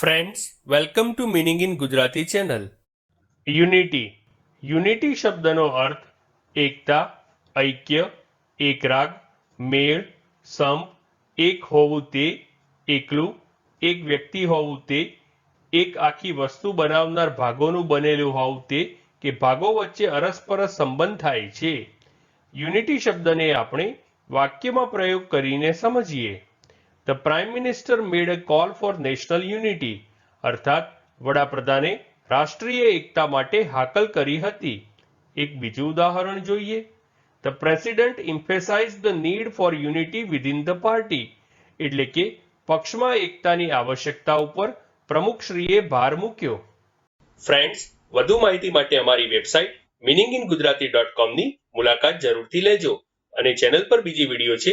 Friends welcome to meaning in Gujarati channel unity unity શબ્દનો અર્થ એકતા ઐક્ય એક રાગ મેળ સંપ એક હોવું તે એકલું એક વ્યક્તિ હોવું તે એક આખી વસ્તુ બનાવનાર ભાગોનું બનેલું હોવું તે કે ભાગો વચ્ચે અરસપરસ સંબંધ થાય છે યુનિટી શબ્દને આપણે વાક્યમાં પ્રયોગ કરીને સમજીએ the prime minister made a call for national unity અર્થાત, વડાપ્રધાને રાષ્ટ્રીય એકતા માટે હાકલ કરી હતી. એક બીજું ઉદાહરણ જોઈએ. The president emphasize the need for unity within the party એટલે કે પક્ષમાં એકતાની આવશ્યકતા ઉપર પ્રમુખશ્રીએ ભાર મૂક્યો. ફ્રેન્ડ્સ વધુ માહિતી માટે અમારી website meaning in Gujarati dot કોમની મુલાકાત જરૂરથી લેજો અને ચેનલ પર બીજી વીડિયો છે